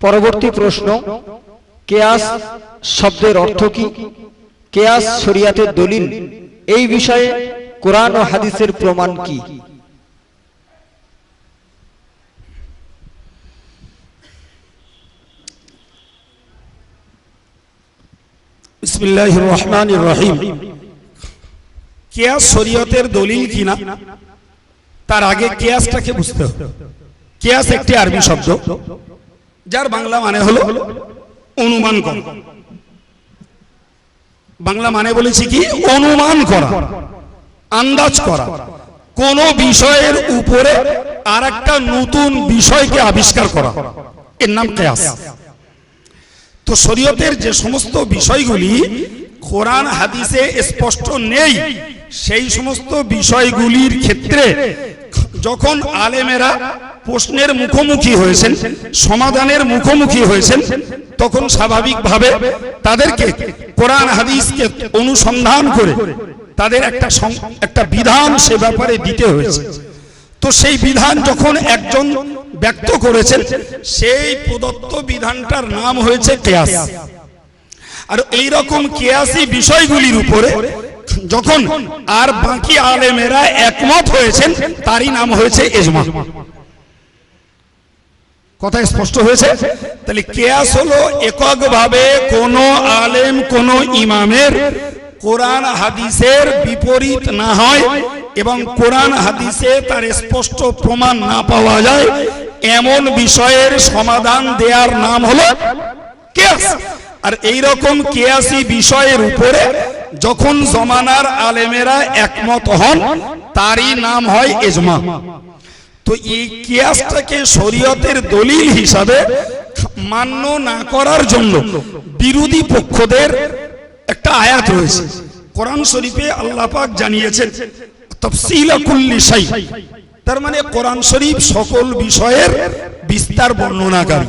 পরবর্তী প্রশ্ন, কেয়াস শব্দের অর্থ কি? কেয়াস শরিয়াতের দলিল, এই বিষয়ে কোরআন ও হাদিসের প্রমাণ কি? দলিল কিনা? তার আগে কেয়াসটাকে বুঝতে হবে। কেয়াস একটি আরবি শব্দ। যার বাংলা মানে হলো অনুমান করা। বাংলা মানে বলেছি কি? অনুমান করা, আন্দাজ করা। কোন বিষয়ের উপরে আর একটা নতুন বিষয়কে আবিষ্কার করা। এর নাম কেয়াস। তো শরীয়তের যে সমস্ত বিষয়গুলি কোরআন হাদিসে স্পষ্ট নেই, সেই সমস্ত বিষয়গুলির ক্ষেত্রে যখন আলেমেরা প্রশ্নের মুখোমুখি হয়েছেন, সমাধানের মুখোমুখি হয়েছেন, তখন স্বাভাবিকভাবে তাদেরকে কোরআন, হাদিসকে অনুসন্ধান করে তাদের একটা একটা বিধান সে ব্যাপারে দিতে হয়েছে। তো সেই বিধান যখন একজন ব্যক্ত করেছেন, সেই প্রদত্ত বিধানটার নাম হয়েছে কেয়াস। আর এই রকম কেয়াসি বিষয়গুলির উপরে যখন আর বাকি আলেমেরা একমত হয়েছেন, তারই নাম হয়েছে এজমা। কথা স্পষ্ট হয়েছে? তাহলে কেয়াস হলো এককভাবে কোন আলেম, কোন ইমামের কোরআন হাদিসের বিপরীত না হয় এবং কোরআন হাদিসে তার স্পষ্ট প্রমাণ না পাওয়া যায়, এমন বিষয়ের সমাধান দেওয়ার নাম হলো কেয়াস। আর এই রকম কেয়াসি বিষয়ের উপরে যখন জমানার আলেমেরা একমত হন, তারই নাম হয় এজমা। তো এই কিয়াসটাকে শরীয়তের দলিল হিসাবে মান্য না করার জন্য বিরোধী পক্ষদের একটা আয়াত রয়েছে। কোরআন শরীফে আল্লাহ পাক জানিয়েছেন, তফসিল কুল্লি শাই তার মানে কোরআন শরীফ সকল বিষয়ের বিস্তার বর্ণনাকারী।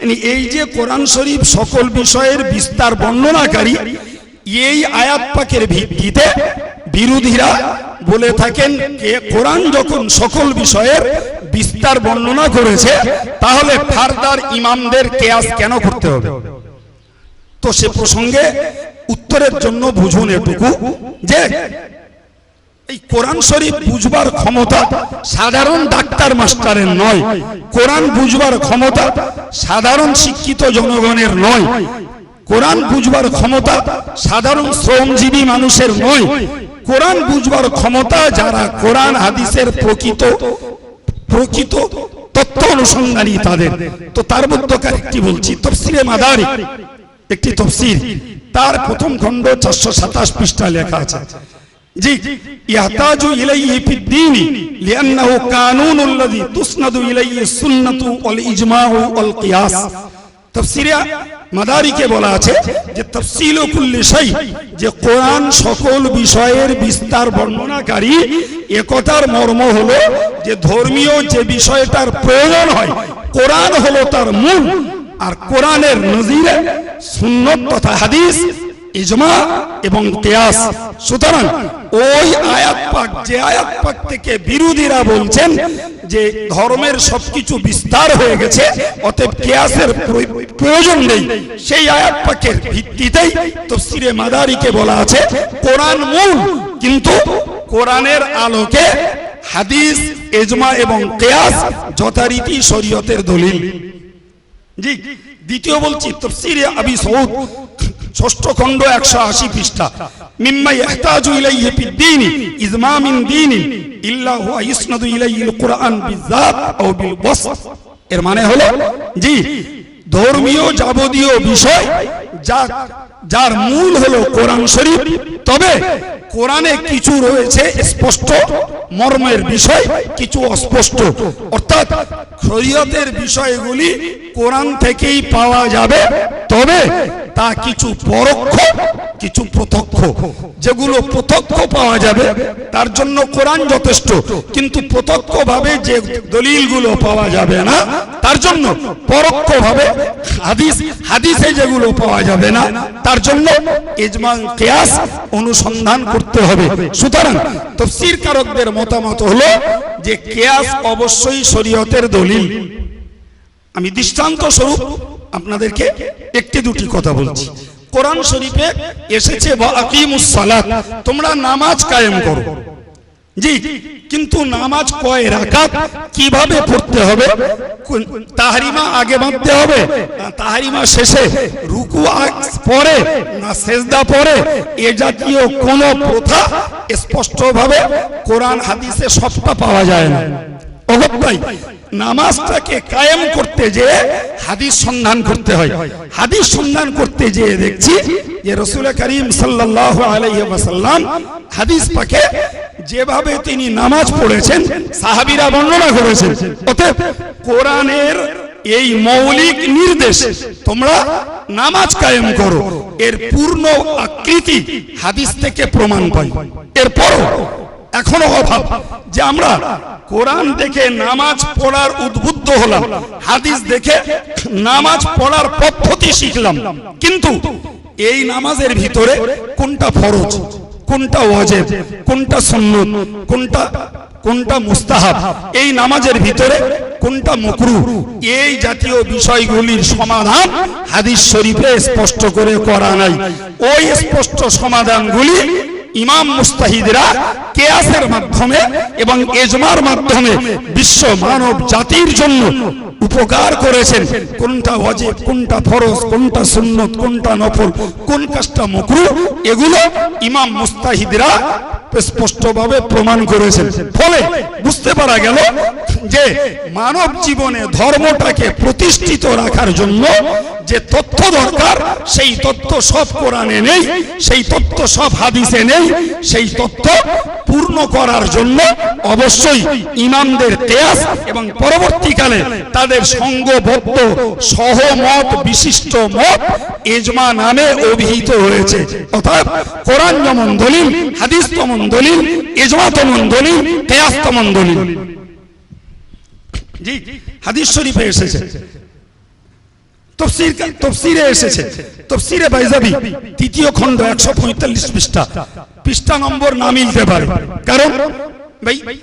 মানে এই যে কোরআন শরীফ সকল বিষয়ের বিস্তার বর্ণনাকারী, এই আয়াত পাকের ভিত্তিতে বিরোধীরা বলে থাকেন যে কোরআন যখন সকল বিষয়ের বিস্তার বর্ণনা করেছে, তাহলে ফারদার ইমামদের কেয়াস কেন করতে হবে? তো সে প্রসঙ্গে উত্তরের জন্য বুঝুন এটুকু যে এই কোরআন শরীফ বুঝবার ক্ষমতা সাধারণ ডাক্তার মাস্টারের নয়, কোরআন বুঝবার ক্ষমতা সাধারণ শিক্ষিত জনগণের নয়, কোরআন বুঝবার ক্ষমতা সাধারণ শ্রমজীবী মানুষের নয় কোরআন বুঝবার ক্ষমতা যারা কোরআন হাদিসের প্রকৃত প্রকৃত তত্ত্ব অনুসন্ধানী তাদের। তো তার মধ্যকার একটি বলছি? তফসিরে মাদারি। একটি তফসির তার প্রথম খণ্ড চারশো সাতাশ পৃষ্ঠা লেখা আছে। তাফসীরে মাদারিকে বলা আছে যে তাফসীল কুল্লি শাই, যে কোরআন সকল বিষয়ের বিস্তার বর্ণনাকারী, একতার মর্ম হলো যে ধর্মীয় যে বিষয়টার প্রয়োজন হয়, কোরআন হলো তার মূল, আর কোরআনের নজিরে সুন্নত তথা হাদিস ইজমা এবং কেয়াস। সুতরাং ওই আয়াত পাক, যে আয়াত পাক থেকে বিরোধীরা বলছেন যে ধর্মের সবকিছু বিস্তার হয়ে গেছে, অতএব কেয়াসের প্রয়োজন নেই। সেই আয়াত পাকের ভিত্তিতেই তফসিরে মাদারিকে বলা আছে, কোরআন মূল, কিন্তু কোরআনের আলোকে হাদিস, এজমা এবং কেয়াস যথারীতি শরীয়তের দলিল। জি, দ্বিতীয় বলছি, তফসিরে আবি সৌদ ষষ্ঠ খণ্ড একশো আশি পৃষ্ঠা। হুয়া ইসনাদু এর মানে হলো, জি, ধর্মীয় যাবতীয় বিষয় যার মূল হলো কোরআন শরীফ। তবে কোরআনে কিছু রয়েছে স্পষ্ট, মর্মের বিষয় কিছু অস্পষ্ট। অর্থাৎ শরীয়তের বিষয়গুলি কোরআন থেকেই পাওয়া যাবে, তবে তা কিছু পরোক্ষ, কিছু প্রত্যক্ষ। যেগুলো প্রত্যক্ষ পাওয়া যাবে, তার জন্য কোরআন যথেষ্ট, কিন্তু প্রত্যক্ষভাবে যে দলিলগুলো পাওয়া যাবে না, তার জন্য পরোক্ষভাবে হাদিস, হাদিসে যেগুলো পাওয়া যাবে না, তার জন্য ইজমা কেয়াস অনুসন্ধান করতে হবে। সুতরাং তফসির কারকদের মতামত হলো যে কেয়াস অবশ্যই শরীয়তের দলিল। আমি দৃষ্টান্ত স্বরূপ আপনাদেরকে একটি দুটি কথা বলছি। কোরআন শরীফে এসেছে তোমরা নামাজ কায়েম করো। জি, কিন্তু নামাজ কয় রাকাত কীভাবে পড়তে হবে? তাহরিমা আগে বাঁধতে হবে তাহারিমা শেষে রুকু পরে না সেজদা পরে এ জাতীয় কোন প্রথা স্পষ্টভাবে কোরআন হাদিসে সবটা পাওয়া যায় না। অবশ্যই। নামাজটাকে কায়েম করতে যে হাদিস সন্ধান করতে হয়। হাদিস সন্ধান করতে যে দেখছি যে রসুল করিম সাল্লাল্লাহু হাদিস পাকে যেভাবে তিনি নামাজ পড়েছেন, সাহাবীরা বর্ণনা করেছেন। অতএব কোরআনের এই মৌলিক নির্দেশ, তোমরা নামাজ কায়েম করো। এর পূর্ণ আকৃতি হাদিস থেকে প্রমাণ পাই। এরপরও এখনও অভাব যে আমরা কোরআন দেখে নামাজ পড়ার উদ্বুদ্ধ হলাম, হাদিস দেখে নামাজ পড়ার পদ্ধতি শিখলাম। কিন্তু এই নামাজের ভিতরে কোনটা ফরজ, কোনটা ওয়াজেব, কোনটা সুন্নত, কোনটা কোনটা মুস্তাহাব, এই নামাজের ভিতরে কোনটা মকরু, এই জাতীয় বিষয়গুলির সমাধান হাদিস শরীফে স্পষ্ট করে করা নাই। ওই স্পষ্ট সমাধানগুলি ইমাম মুস্তাহিদরা কেয়াসের মাধ্যমে এবং এজমার মাধ্যমে বিশ্ব মানব জাতির জন্য উপকার করেছেন। কোনটা অজেব কোনটা ফরজ, কোনটা সুন্নত, কোনটা নফল, কোন কাজটা মকরু, এগুলো ইমাম মুস্তাহিদরা স্পষ্টভাবে প্রমাণ করেছেন। ফলে বুঝতে পারা গেল যে মানব জীবনে ধর্মটাকে প্রতিষ্ঠিত রাখার জন্য যে তথ্য দরকার, সেই তথ্য সব কোরআনে নেই, সেই তথ্য সব হাদিসে নেই, সেই তথ্য পূর্ণ করার জন্য অবশ্যই ইমামদের তেয়াস এবং পরবর্তীকালে তাদের সঙ্গবদ্ধ সহমত বিশিষ্ট মত এজমা নামে অভিহিত হয়েছে। অর্থাৎ কোরআন যেমন দলিল হাদিস তেমন দলিল এজমা তেমন দলিল তেয়াস তেমন দলিল জি হাদিস শরীফে এসেছে। তফসির তফসিরে এসেছে। তফসিরে বাইজাবি তৃতীয় খণ্ড একশো পঁয়তাল্লিশ পৃষ্ঠা। পৃষ্ঠা নম্বর না মিলতে পারে। কারণ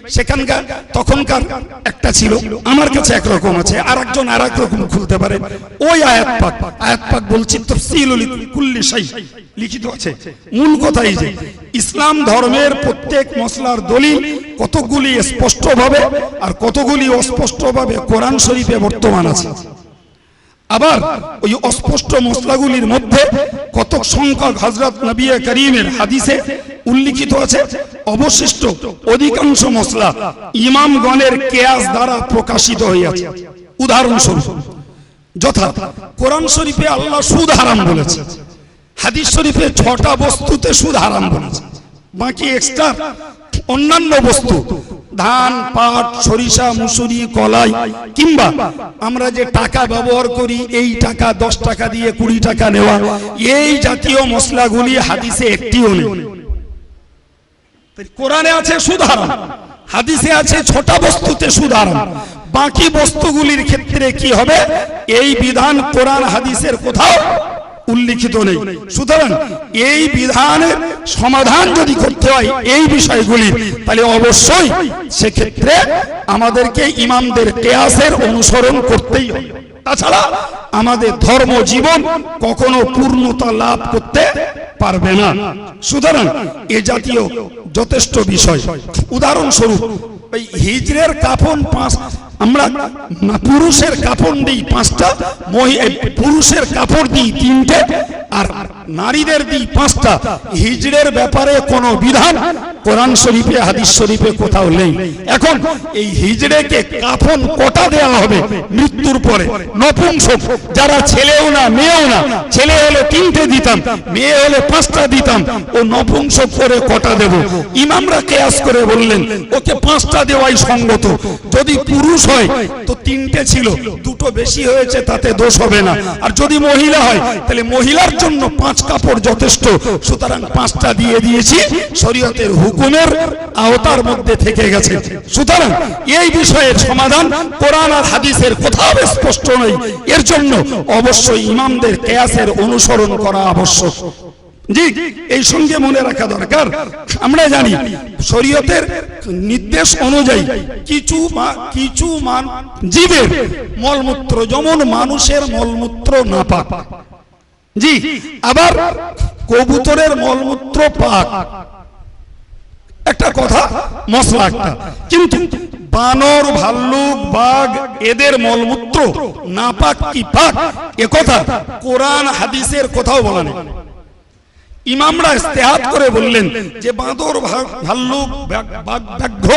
সেখানকার, তখনকার একটা ছিল। আমার কাছে একরকম আছে আর একজন আর খুলতে পারে। ওই আয়াত পাক আয়াত পাক বলছি লিখিত আছে। মূল যে, ইসলাম ধর্মের প্রত্যেক মশলার দলিল কতগুলি স্পষ্টভাবে আর কতগুলি অস্পষ্টভাবে কোরআন শরীফে বর্তমান আছে। আবার ওই অস্পষ্ট মশলাগুলির মধ্যে কত সংখ্যক হজরত নবী করিমের হাদিসে উল্লিখিত আছে। অবশিষ্ট অধিকাংশ মশলা ইমামগণের কেয়াস দ্বারা প্রকাশিত হইয়াছে। উদাহরণস্বরূপ, যথা কোরআন শরীফে আল্লাহ সুদ হারাম বলেছে। হাদিস শরীফে ছটা বস্তুতে সুদ হারাম বলেছে। বাকি এক্সট্রা অন্যান্য বস্তু, ধান, পাট, সরিষা, মুসুরি, কলাই, কিংবা আমরা যে টাকা ব্যবহার করি, এই টাকা দশ টাকা দিয়ে কুড়ি টাকা নেওয়া, এই জাতীয় মশলাগুলি হাদিসে একটিও নেই। কোরআনে আছে সুধারণ হাদিসে আছে ছোটা বস্তুতে সুধারণ বাকি বস্তুগুলির ক্ষেত্রে কি হবে এই বিধান কোরআন হাদিসের কোথাও উল্লিখিত নেই সুতরাং এই বিধানের সমাধান যদি করতে হয় এই বিষয়গুলি তাহলে অবশ্যই সেক্ষেত্রে আমাদেরকে ইমামদের কেয়াসের অনুসরণ করতেই হবে। তাছাড়া আমাদের ধর্ম জীবন কখনো পূর্ণতা লাভ করতে পারবে না। সুতরাং এ জাতীয় যথেষ্ট বিষয়। উদাহরণস্বরূপ, এই হিজরের কাফন পাঁচ, আমরা পুরুষের কাপড় দিই পাঁচটা পুরুষের কাপড় দিই তিনটে, আর নারীদের দিই পাঁচটা। হিজড়ের ব্যাপারে কোনো বিধান কোরআন শরীফে, হাদিস শরীফে কোথাও নেই। এখন এই হিজড়েকে কাফন কটা দেওয়া হবে মৃত্যুর পরে। নপুংসক, যারা ছেলেও না, মেয়েও না, ছেলে হলে তিনটে দিতাম, মেয়ে হলে পাঁচটা দিতাম, ও নপুংসক করে কটা দেব। ইমামরা কেয়াস করে বললেন, ওকে পাঁচটা দেওয়াই সঙ্গত। যদি পুরুষ হয়, তো তিনটে ছিল। দুটো বেশি হয়েছে, তাতে দোষ হবে না। আর যদি মহিলা হয়, তাহলে মহিলার জন্য পাঁচ কাপড় যথেষ্ট। সুতরাং পাঁচটা দিয়ে দিয়েছি, শরীয়তের হুকুমের আওতার মধ্যে থেকে গেছে। সুতরাং এই বিষয়ের সমাধান কোরআন আর হাদিসের কোথাও স্পষ্ট নয়। এর জন্য অবশ্যই ইমামদের কেয়াসের অনুসরণ করা আবশ্যক। জি, এই সঙ্গে মনে রাখা দরকার। আমরা জানি শরীয়তের নির্দেশ অনুযায়ী কিছু কিছু মান, জীবের মলমূত্র, যেমন মানুষের মলমূত্র না পাক জি, আবার কবুতরের মলমূত্র পাক। একটা কথা, মশলা একটা। কিন্তু বানর, ভাল্লুক, বাঘ, এদের মলমূত্র না পাক কি পাক এ কথা কোরআন, হাদিসের কোথাও বলা নেই। ইমামরা ইস্তেহাত করে বললেন, যে বাঁদর ভাল্লুক ব্যাঘ্র,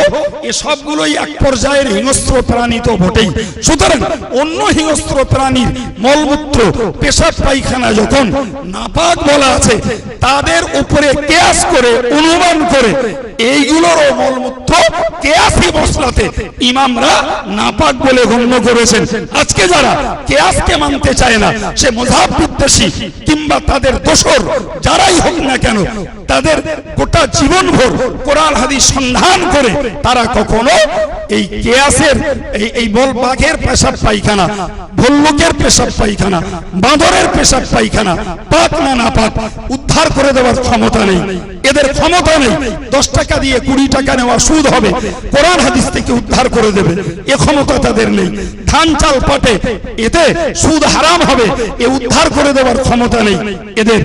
এ সবগুলোই এক পর্যায়ের হিংস্র প্রাণী তো বটেই। সুতরাং অন্য হিংস্র প্রাণীর মলমূত্র, পেশাব পায়খানা যখন নাপাক বলা আছে, তাদের উপরে কেয়াস করে, অনুমান করে, এইগুলোরও মলমূত্র মশলাতে ইমামরা নাপাক বলে গণ্য করেছেন। আজকে যারা কেয়াসকে মানতে চায় না, সে মজাব বিদ্বেষী কিংবা তাদের দোসর যারাই হোক না কেন, তাদের গোটা জীবন ভর কোরআন হাদিস সন্ধান করে তারা কখনো এই কেয়াসের, এই এই বল বাঘের পেশাব পায়খানা, ভল্লুকের পেশাব পায়খানা, বাঁদরের পেশাব পায়খানা, পাক না না পাক উদ্ধার করে দেওয়ার ক্ষমতা নেই। এদের ক্ষমতা নেই। দশ টাকা দিয়ে কুড়ি টাকা নেওয়া সুদ হবে। কোরআন হাদিস থেকে উদ্ধার করে দেবে। এ ক্ষমতা তাদের নেই। ধান চাল পাটে। এতে সুদ হারাম হবে। এ উদ্ধার করে দেওয়ার ক্ষমতা নেই। এদের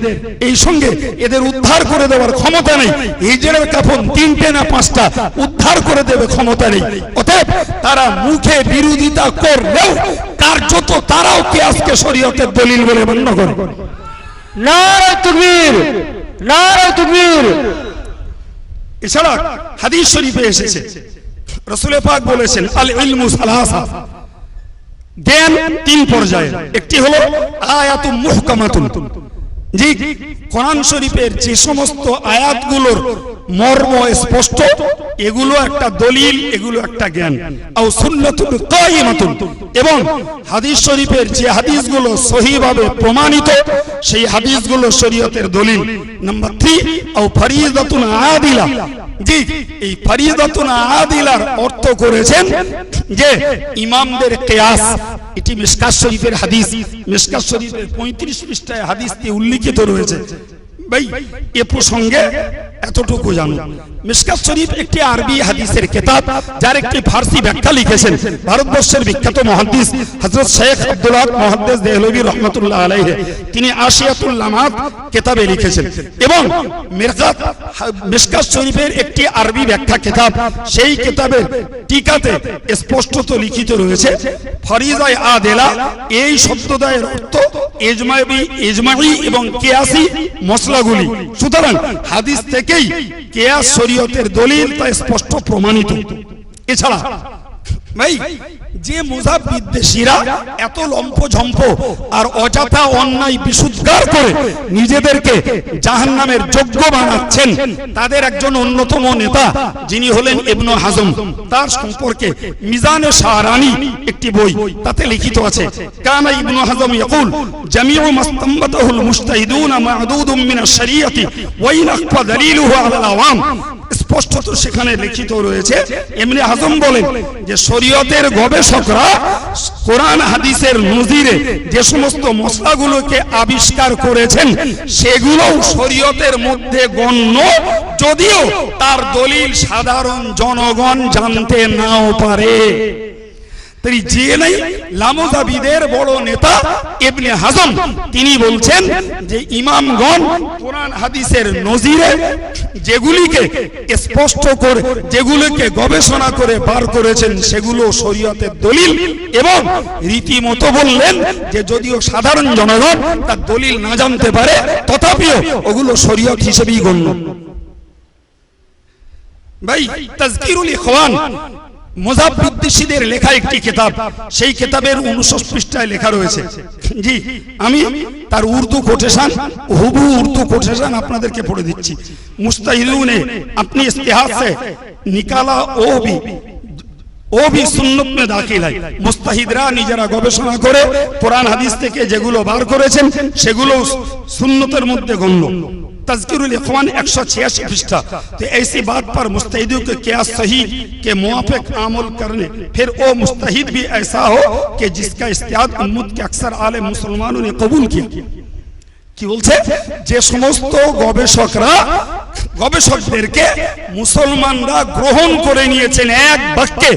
এই সঙ্গে এদের উদ্ধার করে দেওয়ার ক্ষমতা নেই। হিজড়ের কাফন তিনটে না পাঁচটা উদ্ধার করে দেবে ক্ষমতা নেই। অতএব তারা মুখে বিরোধিতা করলেও কার্যত তারাও কে আজকে শরীয়তের দলিল বলে গণ্য করে। এছাড়া হাদিস শরীফে এসেছে। রসুল পাক বলেছেন, আল ইলমু সালাসা। জ্ঞান তিন পর্যায়ে একটি হলো আয়াতু মুহকামাতুন। জি, কোরআন শরীফের যে সমস্ত আয়াতগুলোর মর্ম স্পষ্ট, এগুলো একটা দলিল, এগুলো একটা জ্ঞান। আও সুন্নাতুন কাইমাতুন। এবং হাদিস শরীফের যে হাদিসগুলো সহিভাবে প্রমাণিত, সেই হাদিসগুলো শরীয়তের দলিল। নাম্বার থ্রি, আও ফরিদাতুন আদিলা। জি, এই ফরিদাতুন আদিলার অর্থ করেছেন যে ইমামদের কেয়াস। এটি মিসকাত শরীফের হাদিস। মিসকাত শরীফের পঁয়ত্রিশ পৃষ্ঠায় হাদিসটি উল্লিখিত রয়েছে। ভাই, এ প্রসঙ্গে এতটুকু জানো মিসকাত শরীফ একটি আরবি হাদিসের কিতাব, যার একটি ফার্সি ব্যাখ্যা লিখেছেন। ভারতবর্ষের বিখ্যাত মহাদ্দিস হযরত শেখ আব্দুল হক মুহাদ্দিস দেহলভী রহমাতুল্লাহ আলাইহি, তিনি আশিয়াতুল লামাত কিতাবে লিখেছেন এবং মিরকাত মিসকাত শরীফের একটি আরবি ব্যাখ্যা কিতাব, সেই কিতাবের টিকাতে স্পষ্টত লিখিত রয়েছে, ফরিজায় আদেলা, এই শব্দদয়ের অর্থ এজমাবি এজমাই এবং কেয়াসি মশলাগুলি সুতরাং হাদিস থেকেই কেয়াস শরীয়তের দলিল তা স্পষ্ট প্রমাণিত। এছাড়া, ভাই, যে মোজাব বিদ্বেষীরা এত লম্প ঝম্প আর অযথা অন্যায় বিশুদ্ধার করে নিজেদেরকে জাহান্নামের যোগ্য বানাচ্ছেন, তাদের একজন অন্যতম নেতা যিনি হলেন ইবনু হাজম। তার সম্পর্কে মিজানে শাহরানি একটি বই তাতে লিখিত আছে। কানা ইবনু হাজম ইয়াকুল, জামিউ মাস্তামবাতাহুল মুস্তাহিদুনা মা'দুদুম মিনাশ শরিয়তি ওয়া ইন আখফা দালিলুহু আলাল আওয়াম। স্পষ্টত সেখানে লিখিত রয়েছে। এমনি হাজম বলেন যে শরীয়তের গবেষকরা কোরআন হাদিসের নজিরে যে সমস্ত মশলাগুলোকে আবিষ্কার করেছেন, সেগুলোও শরীয়তের মধ্যে গণ্য। যদিও তার দলিল সাধারণ জনগণ জানতে নাও পারে। তাই যে নাই লামোজাবিদের বড় নেতা ইবনে হাজম, তিনি বলছেন যে ইমামগণ কোরআন হাদিসের নজিরে যেগুলিকে স্পষ্ট করে, যেগুলিকে গবেষণা করে বার করেছেন, সেগুলো শরীয়তের দলিল এবং রীতিমতো বললেন যে যদিও সাধারণ জনগণ তার দলিল না জানতে পারে, তথাপিও ওগুলো শরীয়ত হিসেবেই গণ্য। ভাই, তাজকিরুল ইখওয়ান মোজাব বিদ্বেষীদের লেখা একটি কেতাব। সেই কেতাবের উনষষ্ঠ পৃষ্ঠায় লেখা রয়েছে। জি, আমি তার উর্দু কোটেশান হুবু উর্দু কোটেশান আপনাদেরকে পড়ে দিচ্ছি। মুস্তাহিদুনে, আপনি ইস্তেহাস নিকালা ও বি ও বি সুন্নত মে দাখিল হয়। মুস্তাহিদরা নিজেরা গবেষণা করে কোরআন হাদিস থেকে যেগুলো বার করেছেন, সেগুলো সুন্নতের মধ্যে গণ্য। تذکر الاخوان ایک سو چھیاسی پشتہ۔ تو ایسی بات پر مستحدوں کے کیا صحیح کہ موافق عامل کرنے۔ پھر او مستحد بھی ایسا ہو کہ جس کا استعاد امت کے اکثر آل مسلمانوں نے قبول کیا۔ کیول سے বলছে যে گوبے شکرہ গবেষকদেরকে মুসলমানরা গ্রহণ করে নিয়েছেন এক বাক্যে।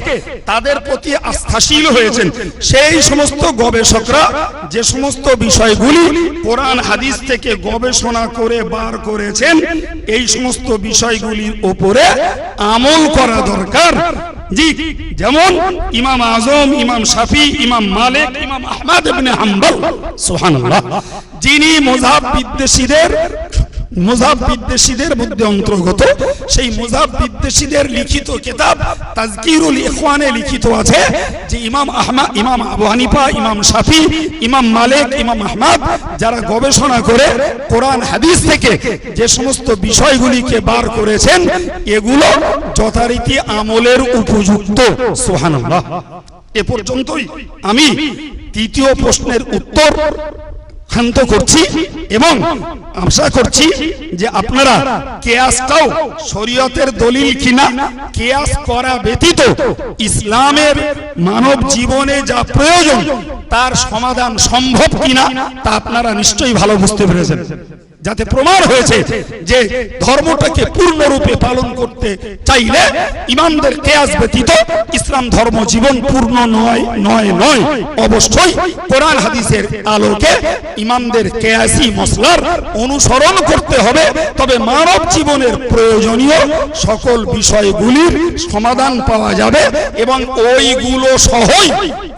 তাদের প্রতি আস্থাশীল হয়েছেন। সেই সমস্ত গবেষকরা যে সমস্ত বিষয়গুলি কোরআন, হাদিস থেকে গবেষণা করে বার করেছেন, এই সমস্ত বিষয়গুলির ওপরে আমল করা দরকার। জি, যেমন ইমাম আজম, ইমাম শাফি, ইমাম মালিক, ইমাম আহমদ ইবনে হাম্বল, সুবহানাল্লাহ। যিনি মোজাব বিদ্বেষীদের মোজাব বিদ্বেষীদের মধ্যে অন্তর্গত, সেই মোজাব বিদ্বেষীদের লিখিত কিতাব তাজকিরুল ইখওয়ানে লিখিত আছে, যে ইমাম আহমদ ইমাম আবু হানিফা, ইমাম শাফি, ইমাম মালিক, ইমাম আহমদ, যারা গবেষণা করে কোরআন, হাদিস থেকে যে সমস্ত বিষয়গুলিকে বার করেছেন, এগুলো যথারীতি আমলের উপযুক্ত। সুবহানাল্লাহ। এ পর্যন্তই আমি তৃতীয় প্রশ্নের উত্তর ক্ষান্ত করছি এবং আশা করছি যে আপনারা কেয়াস কেয়াসটাও শরীয়তের দলিল কিনা, কেয়াস করা ব্যতীত ইসলামের মানব জীবনে যা প্রয়োজন তার সমাধান সম্ভব কিনা তা আপনারা নিশ্চয়ই ভালো বুঝতে পেরেছেন। যাতে প্রমাণ হয়েছে যে ধর্মটাকে পূর্ণরূপে পালন করতে চাইলে ইমামদের কেয়াস ব্যতীত ইসলাম ধর্ম জীবন পূর্ণ নয় নয় নয়। অবশ্যই কোরআন হাদিসের আলোকে ইমামদের কেয়াসি মশলার অনুসরণ করতে হবে। তবে মানব জীবনের প্রয়োজনীয় সকল বিষয়গুলির সমাধান পাওয়া যাবে এবং ওইগুলো সহই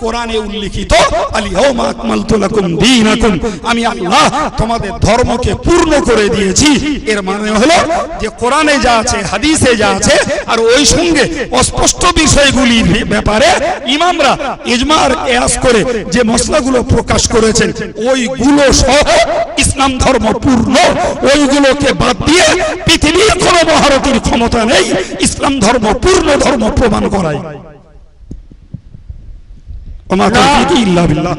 কোরআনে উল্লিখিত। আলিয়াউমা আকমালতু লাকুম দীনাকুম। আমি আল্লাহ তোমাদের ধর্মকে পূর্ণ করে দিয়েছি। এর মানে হলো যে কোরআনে যা আছে, হাদিসে যা আছে, আর ওই সঙ্গে অস্পষ্ট বিষয়গুলির ব্যাপারে ইমামরা ইজমার কেয়াস করে যে মশলাগুলো প্রকাশ করেছেন, ওইগুলো সহ ইসলাম ধর্ম পূর্ণ, ওইগুলোকে বাদ দিয়ে পৃথিবীর কোনো মহারথীর ক্ষমতা নেই, ইসলাম ধর্ম পূর্ণ ধর্ম প্রমাণ করায় ওমা তাওফীকি ইল্লা বিল্লাহ।